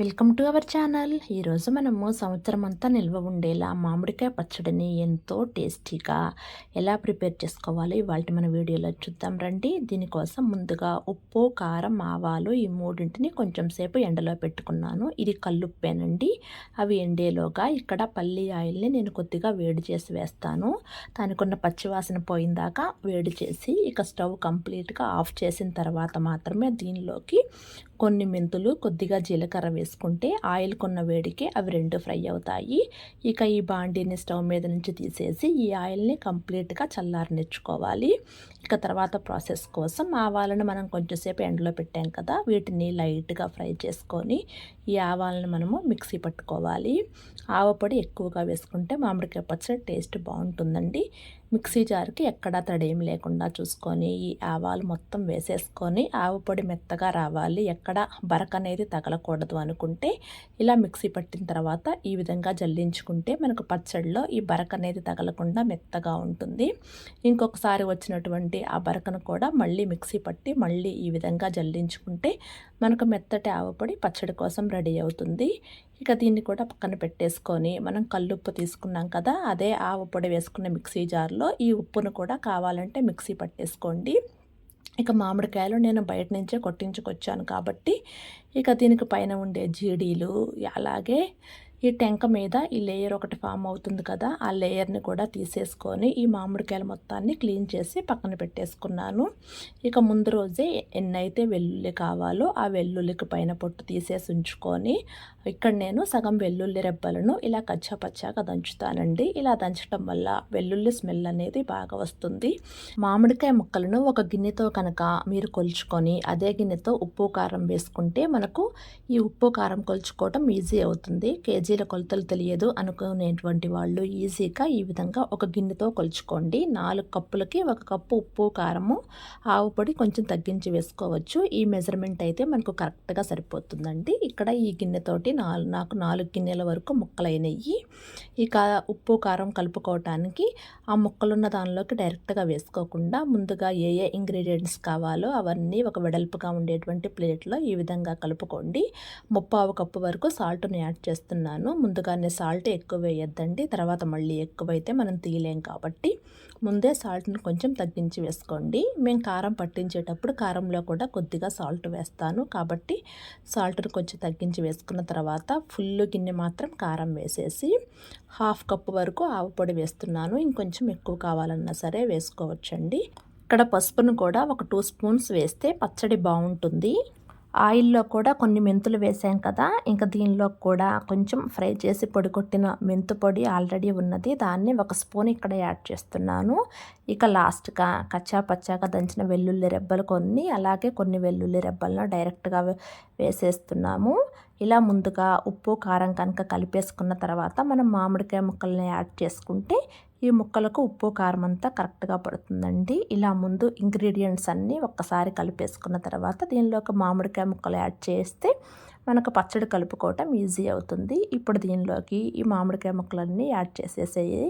Welcome to our channel ఈరోజు మనము సంవత్సరం అంతా నిల్వ ఉండేలా మామిడికాయ పచ్చడిని ఎంతో టేస్టీగా ఎలా ప్రిపేర్ చేసుకోవాలి ఇవాళ మన వీడియోలో చూద్దాం రండి. దీనికోసం ముందుగా ఉప్పు కారం ఆవాలు ఈ మూడింటిని కొంచెం సేపు ఎండలో పెట్టుకున్నాను. ఇది కల్లుప్పేనండి. అవి ఎండేలోగా ఇక్కడ పల్లి ఆయిల్ని నేను కొద్దిగా వేడి చేసి వేస్తాను. దానికున్న పచ్చివాసన పోయిందాక వేడి చేసి ఇక స్టవ్ కంప్లీట్గా ఆఫ్ చేసిన తర్వాత మాత్రమే దీనిలోకి కొన్ని మెంతులు కొద్దిగా జీలకర్ర వేసుకుంటే ఆయిల్ కొన్న వేడికి అవి రెండు ఫ్రై అవుతాయి. ఇక ఈ బాండీని స్టవ్ మీద నుంచి తీసేసి ఈ ఆయిల్ని కంప్లీట్గా చల్లారనిచ్చుకోవాలి. ఇక తర్వాత ప్రాసెస్ కోసం ఆవాలను మనం కొంచెంసేపు ఎండలో పెట్టాం కదా వీటిని లైట్గా ఫ్రై చేసుకొని ఈ ఆవాలను మనము మిక్సీ పట్టుకోవాలి. ఆవపొడి ఎక్కువగా వేసుకుంటే మామిడికాయ పచ్చడి టేస్ట్ బాగుంటుందండి. మిక్సీ జార్కి ఎక్కడా తడేం లేకుండా చూసుకొని ఈ ఆవాలు మొత్తం వేసేసుకొని ఆవపొడి మెత్తగా రావాలి. ఎక్కడ అక్కడ బరక అనేది తగలకూడదు అనుకుంటే ఇలా మిక్సీ పట్టిన తర్వాత ఈ విధంగా జల్లించుకుంటే మనకు పచ్చడిలో ఈ బరక అనేది తగలకుండా మెత్తగా ఉంటుంది. ఇంకొకసారి వచ్చినటువంటి ఆ బరకను కూడా మళ్ళీ మిక్సీ పట్టి మళ్ళీ ఈ విధంగా జల్లించుకుంటే మనకు మెత్తటి ఆవపొడి పచ్చడి కోసం రెడీ అవుతుంది. ఇక దీన్ని కూడా పక్కన పెట్టేసుకొని మనం కల్లుప్పు తీసుకున్నాం కదా అదే ఆవు పొడి వేసుకున్న మిక్సీ జార్లో ఈ ఉప్పును కూడా కావాలంటే మిక్సీ పట్టేసుకోండి. ఇక మామిడికాయలు నేను బయట నుంచే కొట్టించుకొచ్చాను కాబట్టి ఇక దీనికి పైన ఉండే జీడీలు అలాగే ఈ టెంక మీద ఈ లేయర్ ఒకటి ఫామ్ అవుతుంది కదా ఆ లేయర్ని కూడా తీసేసుకొని ఈ మామిడికాయల మొత్తాన్ని క్లీన్ చేసి పక్కన పెట్టేసుకున్నాను. ఇక ముందు రోజే ఎన్నైతే వెల్లుల్లి కావాలో ఆ వెల్లుల్లికి పైన పొట్టు తీసేసి ఉంచుకొని ఇక్కడ నేను సగం వెల్లుల్లి రెబ్బలను ఇలా కచ్చాపచ్చాగా దంచుతానండి. ఇలా దంచడం వల్ల వెల్లుల్లి స్మెల్ అనేది బాగా వస్తుంది. మామిడికాయ ముక్కలను ఒక గిన్నెతో కనుక మీరు కొలుచుకొని అదే గిన్నెతో ఉప్పు కారం వేసుకుంటే మనకు ఈ ఉప్పు కారం కొలుచుకోవటం ఈజీ అవుతుంది. కేజీ కేజీల కొలతలు తెలియదు. అనుకునేటువంటి వాళ్ళు ఈజీగా ఈ విధంగా ఒక గిన్నెతో కొలుచుకోండి. నాలుగు కప్పులకి ఒక కప్పు ఉప్పు కారము ఆవు పొడి కొంచెం తగ్గించి వేసుకోవచ్చు. ఈ మెజర్మెంట్ అయితే మనకు కరెక్ట్గా సరిపోతుందండి. ఇక్కడ ఈ గిన్నెతోటి నాలుగు నాకు నాలుగు గిన్నెల వరకు ముక్కలైనవి ఇక ఉప్పు కారం కలుపుకోవటానికి ఆ ముక్కలున్న దానిలోకి డైరెక్ట్గా వేసుకోకుండా ముందుగా ఏ ఏ ఇంగ్రీడియంట్స్ కావాలో అవన్నీ ఒక వెడల్పుగా ఉండేటువంటి ప్లేట్లో ఈ విధంగా కలుపుకోండి. ముప్పావు కప్పు వరకు సాల్ట్ని యాడ్ చేస్తున్నాను. ముందుగానే సాల్ట్ ఎక్కువ వేయొద్దండి. తర్వాత మళ్ళీ ఎక్కువైతే మనం తీయలేం కాబట్టి ముందే సాల్ట్ని కొంచెం తగ్గించి వేసుకోండి. మేము కారం పట్టించేటప్పుడు కారంలో కూడా కొద్దిగా సాల్ట్ వేస్తాను. కాబట్టి సాల్ట్ని కొంచెం తగ్గించి వేసుకున్న తర్వాత ఫుల్ గిన్నె మాత్రం కారం వేసేసి హాఫ్ కప్పు వరకు ఆవు పొడి వేస్తున్నాను. ఇంకొంచెం ఎక్కువ కావాలన్నా సరే వేసుకోవచ్చండి. ఇక్కడ పసుపును కూడా ఒక టూ స్పూన్స్ వేస్తే పచ్చడి బాగుంటుంది. ఆయిల్లో కూడా కొన్ని మెంతులు వేసాం కదా ఇంకా దీనిలో కూడా కొంచెం ఫ్రై చేసి పొడి కొట్టిన మెంతు పొడి ఆల్రెడీ ఉన్నది. దాన్ని ఒక స్పూన్ ఇక్కడ యాడ్ చేస్తున్నాను. ఇక లాస్ట్గా కచ్చా పచ్చాగా దంచిన వెల్లుల్లి రెబ్బలు కొన్ని అలాగే కొన్ని వెల్లుల్లి రెబ్బలను డైరెక్ట్గా వేసేస్తున్నాము. ఇలా ముందుగా ఉప్పు కారం కనుక కలిపేసుకున్న తర్వాత మనం మామిడికాయ ముక్కల్ని యాడ్ చేసుకుంటే ఈ ముక్కలకు ఉప్పు కారం అంతా కరెక్ట్గా పడుతుందండి. ఇలా ముందు ఇంగ్రీడియంట్స్ అన్నీ ఒక్కసారి కలిపేసుకున్న తర్వాత దీనిలోకి మామిడికాయ ముక్కలు యాడ్ చేస్తే మనకు పచ్చడి కలుపుకోవటం ఈజీ అవుతుంది. ఇప్పుడు దీనిలోకి ఈ మామిడికాయ ముక్కలన్నీ యాడ్ చేసేసేయి.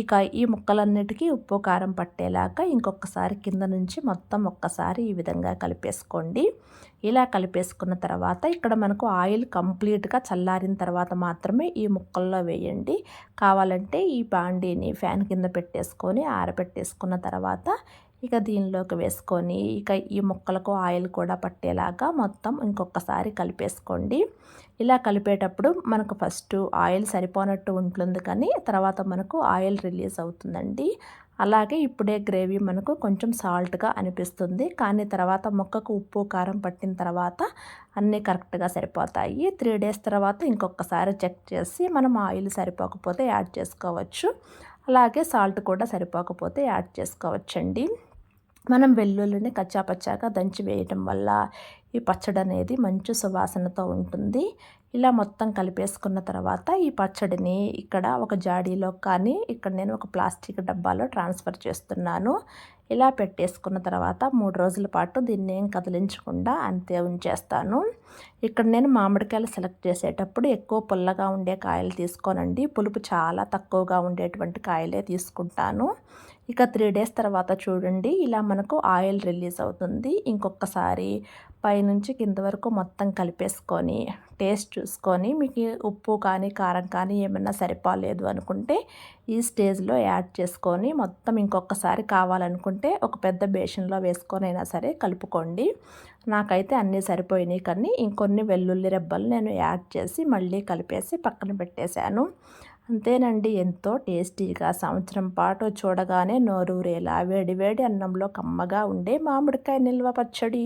ఇక ఈ ముక్కలన్నిటికీ ఉప్పు కారం పట్టేలాగా ఇంకొకసారి కింద నుంచి మొత్తం ఒక్కసారి ఈ విధంగా కలిపేసుకోండి. ఇలా కలిపేసుకున్న తర్వాత ఇక్కడ మనకు ఆయిల్ కంప్లీట్గా చల్లారిన తర్వాత మాత్రమే ఈ ముక్కల్లో వేయండి. కావాలంటే ఈ బాండీని ఫ్యాన్ కింద పెట్టేసుకొని ఆరబెట్టేసుకున్న తర్వాత ఇక దీనిలోకి వేసుకొని ఇక ఈ ముక్కలకు ఆయిల్ కూడా పట్టేలాగా మొత్తం ఇంకొకసారి కలిపేసుకోండి. ఇలా కలిపేటప్పుడు మనకు ఫస్ట్ ఆయిల్ సరిపోనట్టు ఉంటుంది కానీ తర్వాత మనకు ఆయిల్ రిలీజ్ అవుతుందండి. అలాగే ఇప్పుడే గ్రేవీ మనకు కొంచెం సాల్ట్గా అనిపిస్తుంది. కానీ తర్వాత మొక్కకు ఉప్పు కారం పట్టిన తర్వాత అన్నీ కరెక్ట్గా సరిపోతాయి. త్రీ డేస్ తర్వాత ఇంకొకసారి చెక్ చేసి మనం ఆయిల్ సరిపోకపోతే యాడ్ చేసుకోవచ్చు. అలాగే సాల్ట్ కూడా సరిపోకపోతే యాడ్ చేసుకోవచ్చండి. మనం వెల్లుల్లిని కచ్చాపచ్చాగా దంచి వేయటం వల్ల ఈ పచ్చడి అనేది మంచి సువాసనతో ఉంటుంది. ఇలా మొత్తం కలిపేసుకున్న తర్వాత ఈ పచ్చడిని ఇక్కడ ఒక జాడీలో కానీ ఇక్కడ నేను ఒక ప్లాస్టిక్ డబ్బాలో ట్రాన్స్ఫర్ చేస్తున్నాను. ఇలా పెట్టేసుకున్న తర్వాత మూడు రోజుల పాటు దీన్ని ఏం కదిలించకుండా అంతే ఉంచేస్తాను. ఇక్కడ నేను మామిడికాయలు సెలెక్ట్ చేసేటప్పుడు ఎక్కువ పుల్లగా ఉండే కాయలు తీసుకోనండి. పులుపు చాలా తక్కువగా ఉండేటువంటి కాయలే తీసుకుంటాను. ఇక త్రీ డేస్ తర్వాత చూడండి ఇలా మనకు ఆయిల్ రిలీజ్ అవుతుంది. ఇంకొకసారి పైనుంచి కింద వరకు మొత్తం కలిపేసుకొని టేస్ట్ చూసుకొని మీకు ఉప్పు కానీ కారం కానీ ఏమైనా సరిపోలేదు అనుకుంటే ఈ స్టేజ్లో యాడ్ చేసుకొని మొత్తం ఇంకొకసారి కావాలనుకుంటే ఒక పెద్ద బేషన్లో వేసుకొని అయినా సరే కలుపుకోండి. నాకైతే అన్నీ సరిపోయినాయి కానీ ఇంకొన్ని వెల్లుల్లి రెబ్బలు నేను యాడ్ చేసి మళ్ళీ కలిపేసి పక్కన పెట్టేశాను. అంతేనండి. ఎంతో టేస్టీగా సంవత్సరం పాటు చూడగానే నోరూరేలా వేడి వేడి అన్నంలో కమ్మగా ఉండే మామిడికాయ నిల్వ పచ్చడి.